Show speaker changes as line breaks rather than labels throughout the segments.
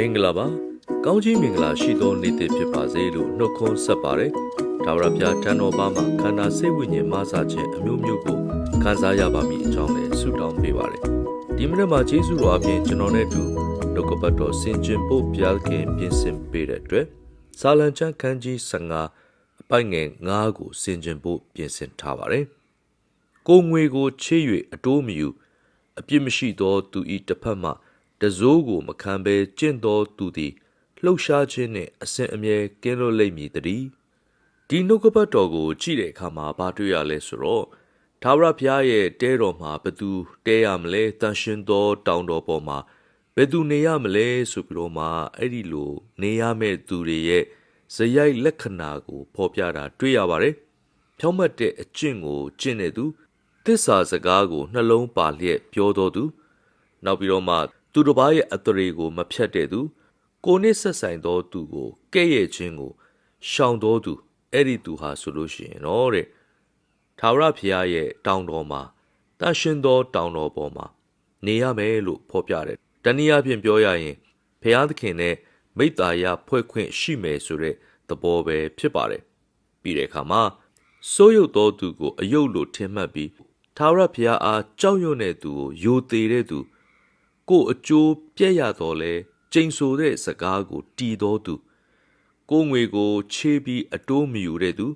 မင်္ဂလာပါကောင်းချီးမင်္ဂလာရှိသောနေ့တစ်ဖြစ်ပါစေလို့နှုတ်ခွန်းဆက်ပါတယ်ဒါဝရပြတန်တော်ပါမှာခန္ဓာစိတ်ဝိညာဉ်မဆာခြင်းအမျိုးမျိုးကိုခံစားရပါမည်အကြောင်းလည်းဆုတောင်းပေးပါတယ်ဒီမနေ့မှာယေရှုတော်အပြင်ကျွန်တော်နဲ့အတူဒုက္ကပတ်တော်ဆင်ခြင်ဖို့ဘုရားခင်ပြင်ဆင်ပေးတဲ့အတွက်ဇာလံချမ်းခန်းကြီး15အပိုင်ငယ်9ကိုဆင်ခြင်ဖို့ပြင်ဆင်ထားပါတယ်ကိုယ်ငွေကိုချေး၍အတိုးမယူအပြစ်မရှိသောသူဤတစ်ဖက်မှ တစိုးကိုမခံဘဲကျင့်သောသူသည်လှုပ်ရှားခြင်းနှင့်အစဉ်အမြဲကင်းလွတ်လိမ့်မည်တည်းဒီနှုတ်ကပတ်တော်ကိုကြည့်တဲ့အခါမှာဘာတွေ့ရလဲဆိုတော့သာဝရဘုရားရဲ့တဲတော်မှာဘသူတဲရမလဲတန်ရှင်သောတောင်တော်ပေါ်မှာဘယ်သူနေရမလဲဆိုပြီးတော့မှအဲ့ဒီလိုနေရမယ့်သူတွေရဲ့ဇယိုက်လက္ခဏာကိုဖော်ပြတာတွေ့ရပါတယ်ဖြောင့်မတ်တဲ့အကျင့်ကိုကျင့်တဲ့သူသစ္စာစကားကိုနှလုံးပါလျက်ပြောတော်သူနောက်ပြီးတော့မှ သူတစ်ပါးရဲ့အတရေကို မဖြတ်တဲ့သူကိုနှစ်ဆက်ဆိုင်သောသူကိုကဲ့ရဲ့ခြင်းကိုရှောင်တော်သူအဲ့ဒီသူဟာဆိုလို့ရှိရင်တော့တဲ့သာဝရဘုရားရဲ့တောင်တော်မှာတန်ရှင်သောတောင်တော်ပေါ်မှာနေရမယ်လို့ဖော်ပြတယ်တနည်းအားဖြင့်ပြောရရင်ဘုရားသခင်နဲ့မိတ္တာယဖွဲ့ခွင့်ရှိမယ်ဆိုတဲ့သဘောပဲဖြစ်ပါတယ်ပြီးတဲ့အခါမှာစိုးရုပ်သောသူကိုအယုတ်လိုထင်မှတ်ပြီးသာဝရဘုရားအားကြောက်ရွံ့တဲ့သူကိုယိုသေးတဲ့သူ ကိုယ်အကျိုးပြည့်ရတော့လဲကျိန်ဆိုတဲ့စကားကိုတီတော်သူကိုယ်ငွေကိုချေးပြီးအတိုးမယူတဲ့သူ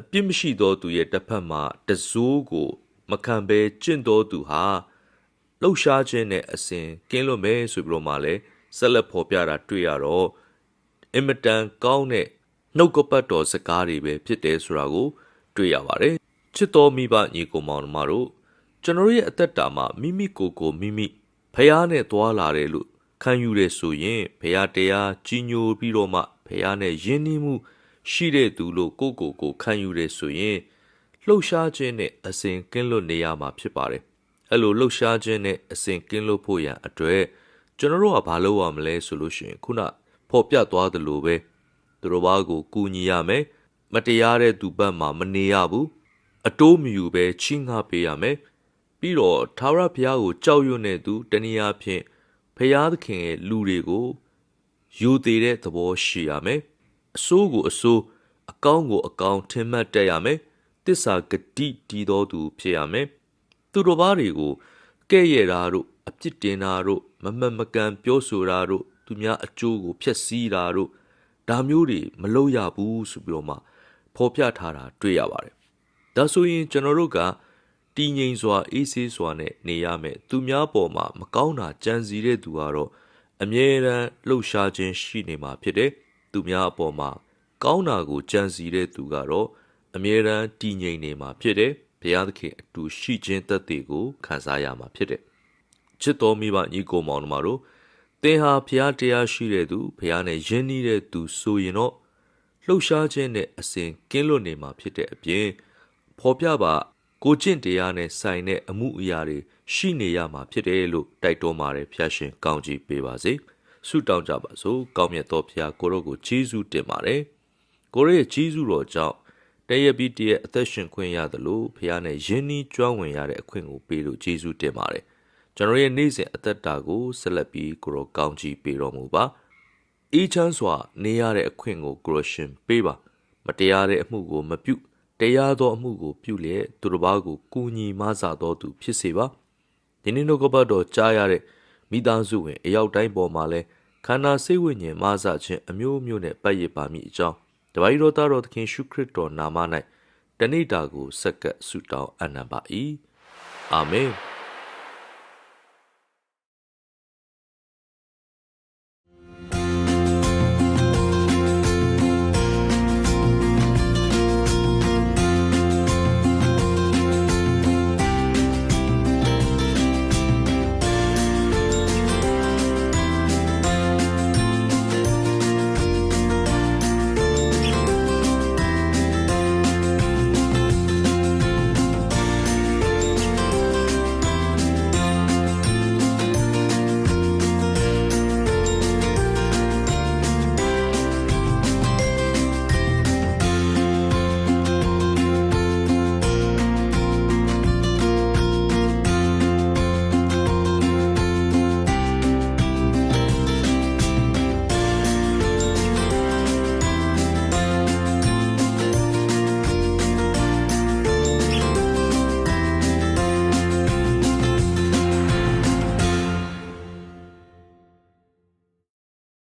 အပြစ်မရှိသောသူရဲ့တစ်ဖက်မှာတစိုးကိုမခံဘဲကျင့်တော်သူဟာလှုပ်ရှားခြင်းနဲ့အစဉ်ကင်းလွတ်မယ်ဆိုပြီးတော့မှလဲဆက်လက်ဖော်ပြတာတွေ့ရတော့အင်မတန်ကောင်းတဲ့နှုတ်ကပတ်တော်စကားတွေပဲဖြစ်တယ်ဆိုတာကို တွေ့ရပါတယ်ချစ်တော်မိဘညီကိုမောင်နှမတို့ကျွန်တော်ရဲ့အသက်တာမှာမိမိကိုယ်ကိုမိမိ ဖះနဲ့သွားလာတယ်လို့ခံယူရဆိုရင်ဖះတရားကြီးညိုပြီးတော့မှဖះနဲ့ယဉ်နှီးမှု ရှိတဲ့သူလို့ကိုယ့်ကိုယ်ကိုခံယူရဆိုရင်လှုပ်ရှားခြင်းနဲ့အစဉ်ကင်းလွတ်နေရမှာဖြစ်ပါတယ်အဲ့လိုလှုပ်ရှားခြင်းနဲ့အစဉ်ကင်းလွတ်ဖို့ရန်အတွက်ကျွန်တော်တို့ကဘာလုပ်ရမလဲဆိုလို့ရှိရင်ခုနဖော်ပြသွားသလိုပဲသူတို့ဘာကိုကူညီရမယ်မတရားတဲ့သူဘက်မှာမနေရဘူးအတိုးမယူပဲချိငှပေးရမယ် ပြီးတော့သာရဘုရားကိုကြောက်ရွံ့တဲ့သူတနည်းအားဖြင့်ဘုရားသခင်ရဲ့လူတွေကိုယူသေးတဲ့သဘောရှိရမယ်အဆိုးကိုအဆိုးအကောင်းကိုအကောင်းထင်မှတ်တတ်ရမယ်တစ္ဆာဂတိတည်တော်သူဖြစ်ရမယ်သူတော်ဘာတွေကိုကဲ့ရဲ့တာတို့အပြစ်တင်တာတို့မမတ်မကန်ပြောဆိုတာတို့သူများအကျိုးကိုဖျက်ဆီးတာတို့ဒါမျိုးတွေမလုပ်ရဘူးဆိုပြီးတော့မှဖော်ပြထားတာတွေ့ရပါတယ်ဒါဆိုရင်ကျွန်တော်တို့က တည်ငြိမ်စွာအေးဆေးစွာနဲ့နေရမယ်သူများပေါ်မှာမကောင်းတာကြံစီတဲ့သူကတော့အမြဲတမ်းလှုပ်ရှားခြင်းရှိနေမှာဖြစ်တယ်သူများအပေါ်မှာကောင်းတာကိုကြံစီတဲ့သူကတော့အမြဲတမ်းတည်ငြိမ်နေမှာဖြစ်တယ်ဘုရားသခင်အတူရှိခြင်းတသက်ကိုခံစားရမှာဖြစ်တယ်ချစ်တော်မိဘညီကိုမောင်တို့တို့သင်ဟာဘုရားတရားရှိတဲ့သူဘုရားနဲ့ယဉ်နီးတဲ့သူဆိုရင်တော့လှုပ်ရှားခြင်းနဲ့အစဉ်ကင်းလွတ်နေမှာဖြစ်တဲ့အပြင်ဖော်ပြပါ ကိုကျင့်တရားနဲ့ဆိုင်တဲ့အမှုအရာတွေရှိနေရမှာဖြစ်တယ်လို့တိုက်တွန်းပါတယ်ဖျားရှင်ကောင်းကြီးပေးပါစေဆုတောင်းကြပါစို့ကောင်းမြတ်သောဖျားကိုရောကိုကျေးဇူးတင်ပါတယ်ကိုရောရဲ့ကျေးဇူးတော်ကြောင့်တည့်ရပြီးတည့်ရအသက်ရှင်ခွင့်ရတယ်လို့ဖျားနဲ့ယဉ်နီးကျွမ်းဝင်ရတဲ့အခွင့်ကိုပေးလို့ကျေးဇူးတင်ပါတယ်ကျွန်တော်ရဲ့နေ့စဉ်အသက်တာကိုဆက်လက်ပြီးကိုရောကောင်းကြီးပေးတော်မူပါအေးချမ်းစွာနေရတဲ့အခွင့်ကိုကိုရရှင်ပေးပါမတရားတဲ့အမှုကိုမပြုတ ရားသောအမှုကိုပြုလျက်သူတစ်ပါးကိုကူညီမဆာတော်သူဖြစ်စေပါဒီနေ့နှုတ်ကပတ်တော်ကြားရတဲ့မိသားစုဝင်အရောက်တိုင်းပေါ်မှာလဲခန္ဓာစိတ်ဝိညာဉ်မဆာခြင်းအမျိုးမျိုးနဲ့ပတ်ရပါမိအကြောင်းတပါးတော်သားတော်သခင်ရှုခရစ်တော်နာမ၌တဏိတာကိုစက္ကပ်ဆုတောင်းအနံပါ၏အာမင်